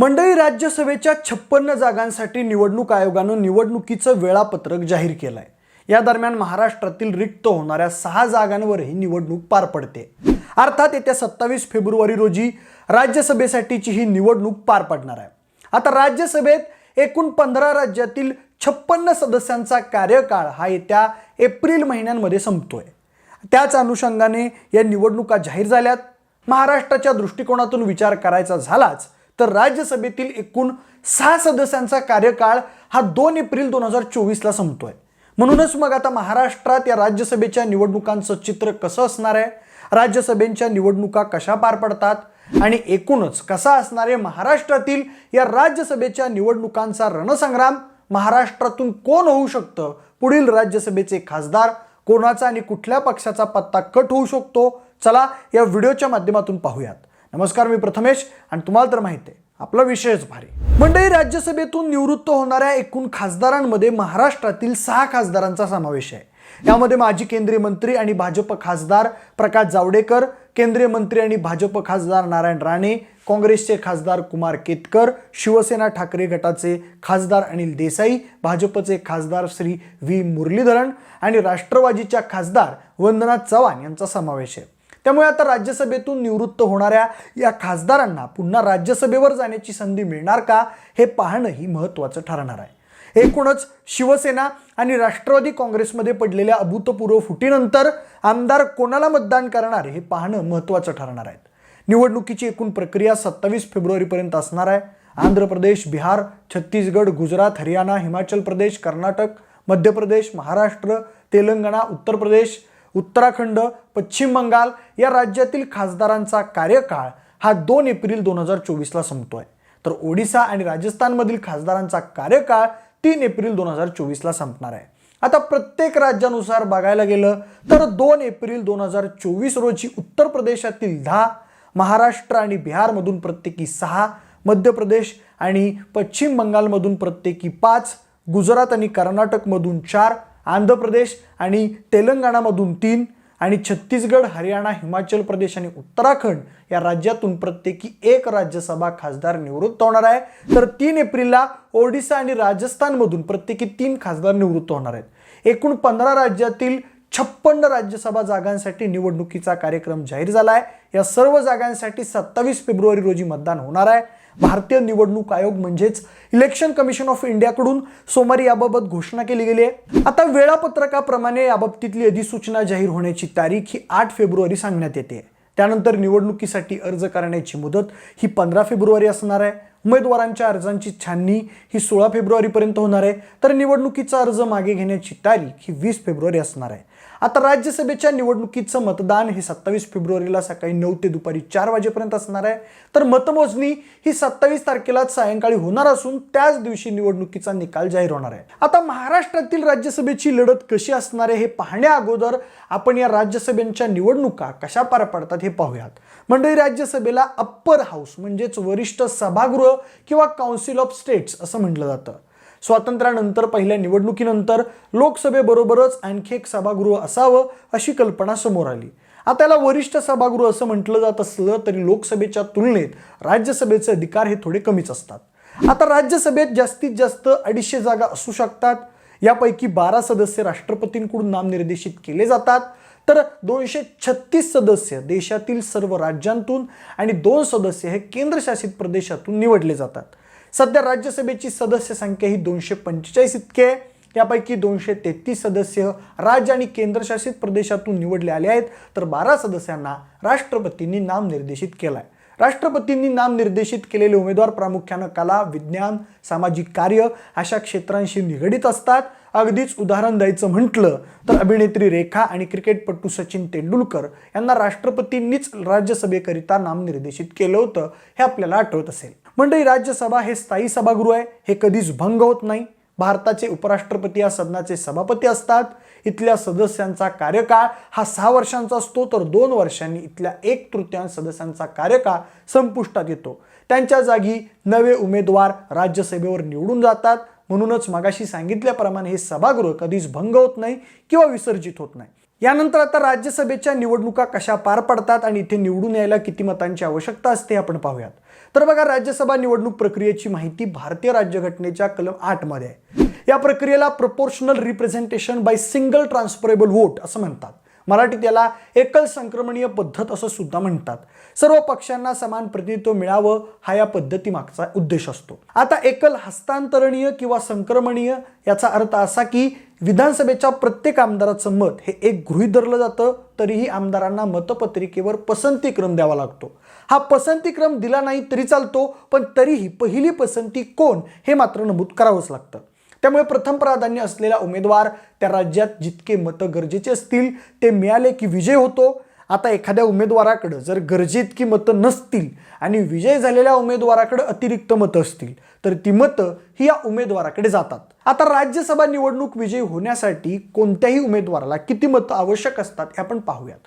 मंडळी राज्यसभेच्या छप्पन्न जागांसाठी निवडणूक आयोगानं निवडणुकीचं वेळापत्रक जाहीर केलंय. या दरम्यान महाराष्ट्रातील रिक्त होणाऱ्या सहा जागांवरही निवडणूक पार पडते. अर्थात येत्या सत्तावीस फेब्रुवारी रोजी राज्यसभेसाठीची ही निवडणूक पार पडणार आहे. आता राज्यसभेत एकूण पंधरा राज्यातील छप्पन्न सदस्यांचा कार्यकाळ हा येत्या एप्रिल महिन्यांमध्ये संपतोय. त्याच अनुषंगाने या निवडणुका जाहीर झाल्यात. महाराष्ट्राच्या दृष्टिकोनातून विचार करायचा झालाच तर राज्यसभेतील एकूण सहा सदस्यांचा कार्यकाळ हा दोन एप्रिल दोन हजार चोवीसला संपतोय. म्हणूनच मग आता महाराष्ट्रात या राज्यसभेच्या निवडणुकांचं चित्र कसं असणार आहे? राज्यसभेच्या निवडणुका कशा पार पडतात? आणि एकूणच कसा असणार आहे महाराष्ट्रातील या राज्यसभेच्या निवडणुकांचा रणसंग्राम? महाराष्ट्रातून कोण होऊ शकतं? पुढील राज्यसभेचे खासदार कोणाचा आणि कुठल्या पक्षाचा पत्ता कट होऊ शकतो? चला या व्हिडिओच्या माध्यमातून पाहूयात. नमस्कार मी प्रथमेश आणि तुम्हाला तर माहिती आहे आपला विषयच भारी. मंडळी राज्यसभेतून निवृत्त होणाऱ्या एकूण खासदारांमध्ये महाराष्ट्रातील सहा खासदारांचा समावेश आहे. यामध्ये माजी केंद्रीय मंत्री आणि भाजप खासदार प्रकाश जावडेकर केंद्रीय मंत्री आणि भाजप खासदार नारायण राणे काँग्रेसचे खासदार कुमार केतकर शिवसेना ठाकरे गटाचे खासदार अनिल देसाई भाजपचे खासदार श्री व्ही मुरलीधरन आणि राष्ट्रवादीच्या खासदार वंदना चव्हाण यांचा समावेश आहे. त्यामुळे आता राज्यसभेतून निवृत्त होणाऱ्या या खासदारांना पुन्हा राज्यसभेवर जाण्याची संधी मिळणार का हे पाहणंही महत्त्वाचं ठरणार आहे. एकूणच शिवसेना आणि राष्ट्रवादी काँग्रेसमध्ये पडलेल्या अभूतपूर्व फुटीनंतर आमदार कोणाला मतदान करणार हे पाहणं महत्त्वाचं ठरणार आहे. निवडणुकीची एकूण प्रक्रिया सत्तावीस फेब्रुवारीपर्यंत असणार आहे. आंध्र प्रदेश बिहार छत्तीसगड गुजरात हरियाणा हिमाचल प्रदेश कर्नाटक मध्य प्रदेश महाराष्ट्र तेलंगणा उत्तर प्रदेश उत्तराखंड पश्चिम बंगाल या राज्यातील खासदारांचा कार्यकाळ हा दोन एप्रिल दोन हजार चोवीसला संपतोय. तर ओडिसा आणि राजस्थानमधील खासदारांचा कार्यकाळ तीन एप्रिल दोन हजार चोवीसला संपणार आहे. आता प्रत्येक राज्यानुसार बघायला गेलं तर दोन एप्रिल दोन हजार चोवीस रोजी उत्तर प्रदेशातील दहा महाराष्ट्र आणि बिहारमधून प्रत्येकी सहा मध्य प्रदेश आणि पश्चिम बंगालमधून प्रत्येकी पाच गुजरात आणि कर्नाटकमधून चार आंध्र प्रदेश आणि तेलंगणामधून तीन आणि छत्तीसगड हरियाणा हिमाचल प्रदेश आणि उत्तराखंड या राज्यातून प्रत्येकी एक राज्यसभा खासदार निवृत्त होणार आहे. तर तीन एप्रिलला ओडिसा आणि राजस्थानमधून प्रत्येकी तीन खासदार निवृत्त होणार आहेत. एकूण पंधरा राज्यातील छप्पन्न राज्यसभा जागांसाठी निवडणुकीचा कार्यक्रम जाहीर झाला आहे या सर्व जागांसाठी सत्तावीस फेब्रुवारी रोजी मतदान होणार आहे. भारतीय निवडणूक आयोग म्हणजेच इलेक्शन कमिशन ऑफ इंडियाकडून सोमवारी याबाबत घोषणा केली गेली आहे. आता वेळापत्रकाप्रमाणे याबाबतीतली अधिसूचना जाहीर होण्याची तारीख ही आठ फेब्रुवारी सांगण्यात येते. त्यानंतर निवडणुकीसाठी अर्ज करण्याची मुदत ही पंधरा फेब्रुवारी असणार आहे. उमेदवारांच्या अर्जांची छाननी ही सोळा फेब्रुवारीपर्यंत होणार आहे. तर निवडणुकीचा अर्ज मागे घेण्याची तारीख ही वीस फेब्रुवारी असणार आहे. आता राज्यसभेच्या निवडणुकीचं मतदान हे सत्तावीस फेब्रुवारीला सकाळी नऊ ते दुपारी चार वाजेपर्यंत असणार आहे. तर मतमोजणी ही सत्तावीस तारखेलाच सायंकाळी होणार असून त्याच दिवशी निवडणुकीचा निकाल जाहीर होणार आहे. आता महाराष्ट्रातील राज्यसभेची लढत कशी असणार आहे हे पाहण्या अगोदर आपण या राज्यसभेच्या निवडणुका कशा पार पडतात हे पाहूयात. मंडळी राज्यसभेला अप्पर हाऊस म्हणजेच वरिष्ठ सभागृह किंवा काउन्सिल ऑफ स्टेट्स असं म्हटलं जातं. स्वातंत्र्यानंतर पहिल्या निवडणुकीनंतर लोकसभेबरोबरच आणखी एक सभागृह असावं अशी कल्पना समोर आली. आता याला वरिष्ठ सभागृह असं म्हटलं जात असलं तरी लोकसभेच्या तुलनेत राज्यसभेचे अधिकार हे थोडे कमीच असतात. आता राज्यसभेत जास्तीत जास्त अडीचशे जागा असू शकतात. यापैकी बारा सदस्य राष्ट्रपतींकडून नामनिर्देशित केले जातात. तर दोनशे छत्तीस सदस्य देशातील सर्व राज्यांतून आणि दोन सदस्य हे केंद्रशासित प्रदेशातून निवडले जातात. सध्या राज्यसभेची सदस्य संख्या ही दोनशे पंचेचाळीस इतके आहे. त्यापैकी दोनशे तेहतीस सदस्य राज्य आणि केंद्रशासित प्रदेशातून निवडले आले आहेत. तर बारा सदस्यांना राष्ट्रपतींनी नामनिर्देशित केलाय. राष्ट्रपतींनी नामनिर्देशित केलेले उमेदवार प्रामुख्यानं कला विज्ञान सामाजिक कार्य अशा क्षेत्रांशी निगडीत असतात. अगदीच उदाहरण द्यायचं म्हटलं तर अभिनेत्री रेखा आणि क्रिकेटपटू सचिन तेंडुलकर यांना राष्ट्रपतींनीच राज्यसभेकरिता नामनिर्देशित केलं होतं. हे आपल्याला आठवत असेल. मंडळी राज्यसभा हे स्थायी सभागृह आहे. हे कधीच भंग होत नाही. भारताचे उपराष्ट्रपती या सदनाचे सभापती असतात. इथल्या सदस्यांचा कार्यकाळ हा सहा वर्षांचा असतो तर दोन वर्षांनी इथल्या एक तृतीयांश सदस्यांचा कार्यकाळ संपुष्टात येतो. त्यांच्या जागी नवे उमेदवार राज्यसभेवर निवडून जातात. म्हणूनच मगाशी सांगितल्याप्रमाणे हे सभागृह कधीच भंग होत नाही किंवा विसर्जित होत नाही. यानंतर आता राज्यसभेच्या निवडणुका कशा पार पडतात आणि इथे निवडून यायला किती मतांची आवश्यकता असते आपण पाहूयात. तर बघा राज्यसभा निवडणूक प्रक्रियेची माहिती भारतीय राज्यघटनेच्या कलम आठमध्ये आहे. या प्रक्रियेला proportional representation by single transferable vote असं म्हणतात. मराठीत याला एकल संक्रमणीय पद्धत असं सुद्धा म्हणतात. सर्व पक्षांना समान प्रतिनिधित्व मिळावं हा या पद्धतीमागचा उद्देश असतो. आता एकल हस्तांतरणीय किंवा संक्रमणीय याचा अर्थ असा की विधानसभेच्या प्रत्येक आमदाराचं मत हे एक गृहीत धरलं जातं तरीही आमदारांना मतपत्रिकेवर पसंती क्रम द्यावा लागतो. हा पसंती क्रम दिला नाही तरी चालतो पण तरीही पहिली पसंती कोण हे मात्र नमूद करावंच लागतं. त्यामुळे प्रथम प्राधान्य असलेला उमेदवार त्या राज्यात जितके मतं गरजेचे असतील ते मिळाले की विजय होतो आता एखाद्या उमेदवाराकडं जर गरजे इतकी मतं नसतील आणि विजय झालेल्या उमेदवाराकडे अतिरिक्त मतं असतील तर ती मतं ही या उमेदवाराकडे जातात. आता राज्यसभा निवडणूक विजयी होण्यासाठी कोणत्याही उमेदवाराला किती मतं आवश्यक असतात हे आपण पाहूयात.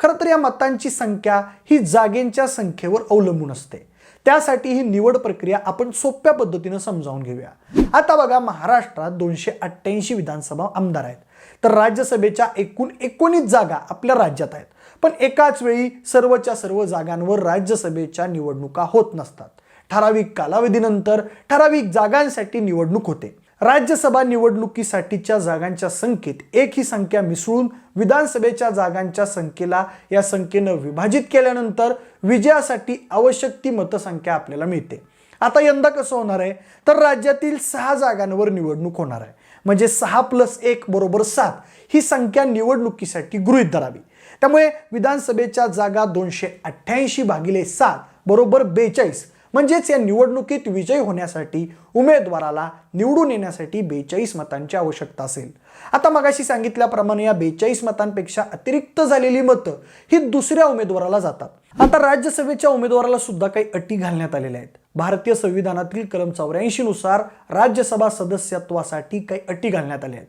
खरं तर या मतांची संख्या ही जागेंच्या संख्येवर अवलंबून असते. त्यासाठी ही निवड प्रक्रिया आपण सोप्या पद्धतीनं समजावून घेऊया. आता बघा महाराष्ट्रात दोनशे अठ्ठ्याऐंशी विधानसभा आमदार आहेत. तर राज्यसभेच्या एकूण एकोणीस जागा आपल्या राज्यात आहेत. पण एकाच वेळी सर्वच्या सर्व जागांवर राज्यसभेच्या निवडणुका होत नसतात. ठराविक कालावधीनंतर ठराविक जागांसाठी निवडणूक होते. राज्यसभा निवडणुकीसाठीच्या जागांच्या संख्येत एक ही संख्या मिसळून विधानसभेच्या जागांच्या संख्येला या संख्येनं विभाजित केल्यानंतर विजयासाठी आवश्यक ती मतसंख्या आपल्याला मिळते. आता यंदा कसं होणार आहे? तर राज्यातील सहा जागांवर निवडणूक होणार आहे. म्हणजे सहा प्लस एक बरोबर सात ही संख्या निवडणुकीसाठी गृहीत धरावी. त्यामुळे विधानसभेच्या जागा दोनशे अठ्ठ्याऐंशी भागिले सात बरोबर बेचाळीस. म्हणजेच या निवडणुकीत विजय होण्यासाठी उमेदवाराला निवडून येण्यासाठी बेचाळीस मतांची आवश्यकता असेल. आता मगाशी सांगितल्याप्रमाणे या बेचाळीस मतांपेक्षा अतिरिक्त झालेली मतं ही दुसऱ्या उमेदवाराला जातात. आता राज्यसभेच्या उमेदवाराला सुद्धा काही अटी घालण्यात आलेल्या आहेत. भारतीय संविधानातील कलम चौऱ्याऐंशी नुसार राज्यसभा सदस्यत्वासाठी काही अटी घालण्यात आल्या आहेत.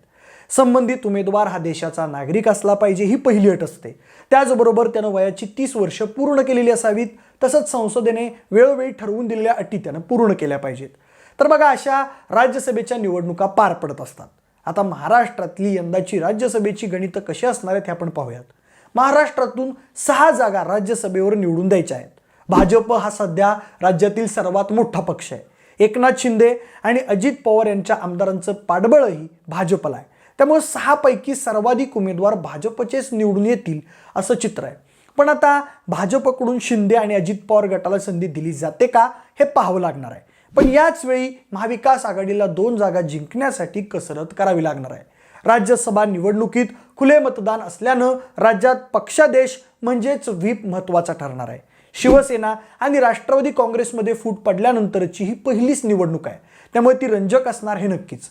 संबंधित उमेदवार हा देशाचा नागरिक असला पाहिजे ही पहिली अट असते. त्याचबरोबर त्यानं वयाची तीस वर्ष पूर्ण केलेली असावीत तसंच संसदेने वेळोवेळी ठरवून दिलेल्या अटी त्यानं पूर्ण केल्या पाहिजेत. तर बघा अशा राज्यसभेच्या निवडणुका पार पडत असतात. आता महाराष्ट्रातली यंदाची राज्यसभेची गणितं कशी असणार आहेत हे आपण पाहूयात. महाराष्ट्रातून सहा जागा राज्यसभेवर निवडून द्यायच्या आहेत. भाजप हा सध्या राज्यातील सर्वात मोठा पक्ष आहे. एकनाथ शिंदे आणि अजित पवार यांच्या आमदारांचं पाठबळही भाजपला आहे. त्यामुळे सहापैकी सर्वाधिक उमेदवार भाजपचेच निवडून येतील असं चित्र आहे. पण आता भाजपकडून शिंदे आणि अजित पवार गटाला संधी दिली जाते का हे पाहावं लागणार आहे. पण याच वेळी महाविकास आघाडीला दोन जागा जिंकण्यासाठी कसरत करावी लागणार आहे. राज्यसभा निवडणुकीत खुले मतदान असल्यानं राज्यात पक्षादेश म्हणजेच व्हीप महत्त्वाचा ठरणार आहे. शिवसेना आणि राष्ट्रवादी काँग्रेसमध्ये फूट पडल्यानंतरची ही पहिलीच निवडणूक आहे. त्यामुळे ती रंजक असणार हे नक्कीच.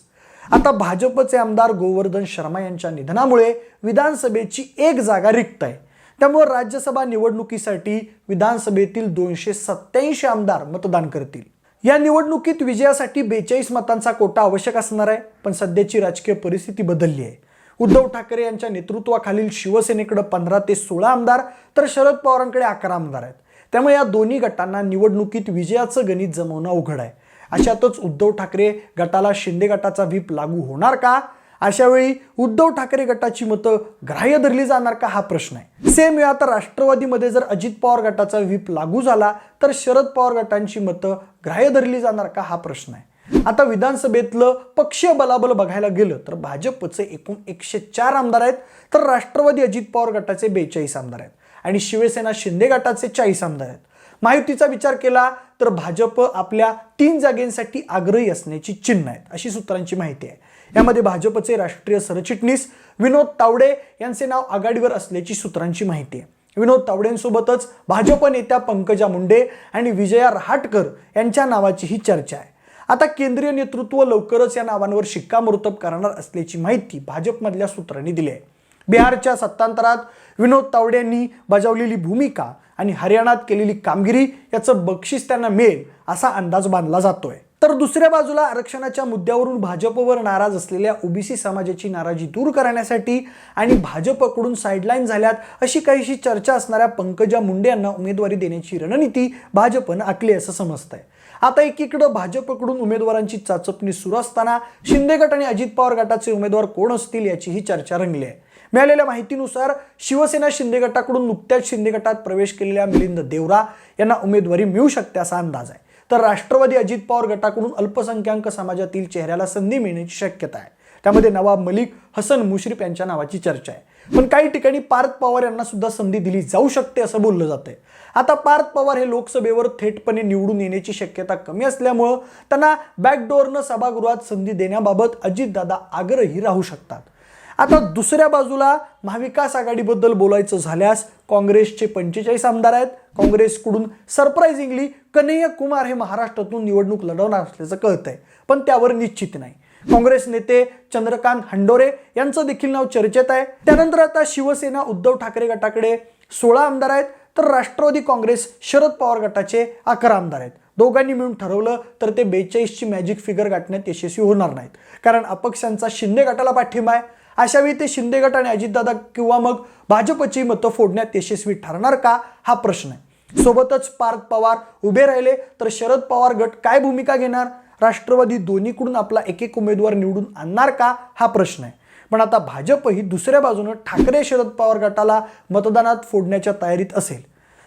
आता भाजपचे आमदार गोवर्धन शर्मा यांच्या निधनामुळे विधानसभेची एक जागा रिक्त आहे. त्यामुळे राज्यसभा निवडणुकीसाठी विधानसभेतील दोनशे सत्याऐंशी आमदार मतदान करतील. या निवडणुकीत विजयासाठी बेचाळीस मतांचा कोटा आवश्यक असणार आहे पण सध्याची राजकीय परिस्थिती बदलली आहे. उद्धव ठाकरे यांच्या नेतृत्वाखालील शिवसेनेकडे पंधरा ते सोळा आमदार तर शरद पवारांकडे अकरा आमदार आहेत. त्यामुळे या दोन्ही गटांना निवडणुकीत विजयाचं गणित जमवणं अवघड आहे. अशातच उद्धव ठाकरे गटाला शिंदे गटाचा व्हीप लागू होणार का? अशावेळी उद्धव ठाकरे गटाची मतं ग्राह्य धरली जाणार का? हा प्रश्न आहे. सेम वेळा आता राष्ट्रवादीमध्ये जर अजित पवार गटाचा व्हीप लागू झाला तर शरद पवार गटांची मतं ग्राह्य धरली जाणार का? हा प्रश्न आहे. आता विधानसभेतलं पक्षीय बलाबल बघायला गेलं तर भाजपचे एकूण एकशे चार आमदार आहेत तर राष्ट्रवादी अजित पवार गटाचे बेचाळीस आमदार आहेत आणि शिवसेना शिंदे गटाचे चाळीस आमदार आहेत. महायुतीचा विचार केला तर भाजप आपल्या तीन जागेंसाठी आग्रही असण्याची चिन्ह आहेत अशी सूत्रांची माहिती आहे. यामध्ये भाजपचे राष्ट्रीय सरचिटणीस विनोद तावडे यांचे नाव आघाडीवर असल्याची सूत्रांची माहिती आहे. विनोद तावडेंसोबतच भाजप नेत्या पंकजा मुंडे आणि विजया रहाटकर यांच्या नावाची ही चर्चा आहे. आता केंद्रीय नेतृत्व लवकरच या नावांवर शिक्कामोर्तब करणार असल्याची माहिती भाजपमधल्या सूत्रांनी दिली आहे. बिहारच्या सत्तांतरात विनोद तावडे यांनी बजावलेली भूमिका आणि हरियाणात केलेली कामगिरी याचं बक्षीस त्यांना मिळेल असा अंदाज बांधला जातोय. तर दुसऱ्या बाजूला आरक्षणाच्या मुद्द्यावरून भाजपवर नाराज असलेल्या ओबीसी समाजाची नाराजी दूर करण्यासाठी आणि भाजपकडून साईडलाईन झाल्यात अशी काहीशी चर्चा असणाऱ्या पंकजा मुंडे यांना उमेदवारी देण्याची रणनीती भाजपनं आखली असं समजतंय. आता एकीकडं भाजपकडून उमेदवारांची चाचपणी सुरू असताना शिंदे गट आणि अजित पवार गटाचे उमेदवार कोण असतील याची ही चर्चा रंगली आहे. मिळालेल्या माहितीनुसार शिवसेना शिंदे गटाकडून नुकत्याच शिंदे गटात प्रवेश केलेल्या मिलिंद देवरा यांना उमेदवारी मिळू शकते असा अंदाज आहे. तर राष्ट्रवादी अजित पवार गटाकडून अल्पसंख्याक समाजातील चेहऱ्याला संधी मिळण्याची शक्यता आहे. त्यामध्ये नवाब मलिक हसन मुश्रीफ यांच्या नावाची चर्चा आहे. पण काही ठिकाणी पार्थ पवार यांना सुद्धा संधी दिली जाऊ शकते असं बोललं जातंय. आता पार्थ पवार हे लोकसभेवर थेटपणे निवडून येण्याची शक्यता कमी असल्यामुळं त्यांना बॅकडोअरनं सभागृहात संधी देण्याबाबत अजितदादा आग्रही राहू शकतात. आता दुसऱ्या बाजूला महाविकास आघाडीबद्दल बोलायचं झाल्यास काँग्रेसचे पंचेचाळीस आमदार आहेत. काँग्रेसकडून सरप्राईझिंगली कन्हैया कुमार हे महाराष्ट्रातून निवडणूक लढवणार असल्याचं कळतंय. पण त्यावर निश्चित नाही. काँग्रेस नेते चंद्रकांत हंडोरे यांचं देखील नाव चर्चेत आहे. त्यानंतर आता शिवसेना उद्धव ठाकरे गटाकडे सोळा आमदार आहेत. तर राष्ट्रवादी काँग्रेस शरद पवार गटाचे अकरा आमदार आहेत. दोघांनी मिळून ठरवलं तर ते बेचाळीसची मॅजिक फिगर गाठण्यात यशस्वी होणार नाहीत. कारण अपक्षांचा शिंदे गटाला पाठिंबा आहे. अशावेळी ते शिंदे गट आणि अजितदादा किंवा मग भाजपची मतं फोडण्यात यशस्वी ठरणार का? हा प्रश्न आहे. सोबतच पार्थ पवार उभे राहिले तर शरद पवार गट काय भूमिका घेणार? राष्ट्रवादी दोन्हीकडून आपला एक एक उमेदवार निवडून आणणार का? हा प्रश्न आहे. पण आता भाजप ही दुसऱ्या बाजूनं ठाकरे शरद पवार गटाला मतदानात फोडण्याच्या तयारीत असेल.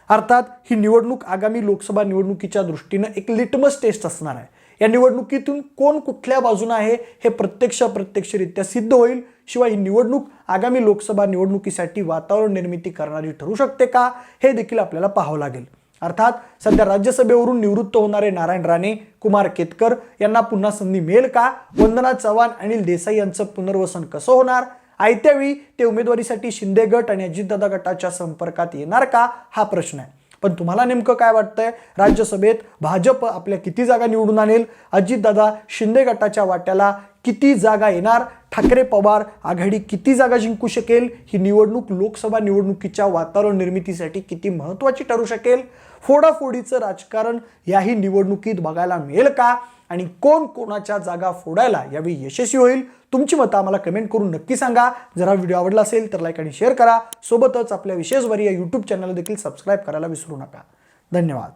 अर्थात ही निवडणूक आगामी लोकसभा निवडणुकीच्या दृष्टीनं एक लिटमस टेस्ट असणार आहे. या निवडणुकीतून कोण कुठल्या बाजूनं आहे हे प्रत्यक्ष अप्रत्यक्षरित्या सिद्ध होईल. शिवाय ही निवडणूक आगामी लोकसभा निवडणुकीसाठी वातावरण निर्मिती करणारी ठरू शकते का हे देखील आपल्याला पाहावं लागेल. अर्थात सध्या राज्यसभेवरून निवृत्त होणारे नारायण राणे कुमार केतकर यांना पुन्हा संधी मिळेल का? वंदना चव्हाण अनिल देसाई यांचं पुनर्वसन कसं होणार? आयत्यावेळी ते उमेदवारीसाठी शिंदे गट आणि अजितदादा गटाच्या संपर्कात येणार का? हा प्रश्न आहे. पण तुम्हाला नेमकं काय वाटतंय? राज्यसभेत भाजप आपल्या किती जागा निवडून आणेल? अजितदादा शिंदे गटाच्या वाट्याला किती जागा येणार? ठाकरे पवार आघाडी किती जागा जिंकू शकेल? ही निवडणूक लोकसभा निवडणुकीच्या वातावरण निर्मितीसाठी किती महत्त्वाची ठरू शकेल? फोडाफोडीचं राजकारण याही निवडणुकीत बघायला मिळेल का? आणि कोण कोणाच्या जागा फोडायला यावेळी यशस्वी होईल तुमची मतं आम्हाला कमेंट करून नक्की सांगा. जर हा व्हिडिओ आवडला असेल तर लाईक आणि शेअर करा. सोबतच आपल्या विशेषवारी या यूट्यूब चॅनल देखील सबस्क्राईब करायला विसरू नका. धन्यवाद.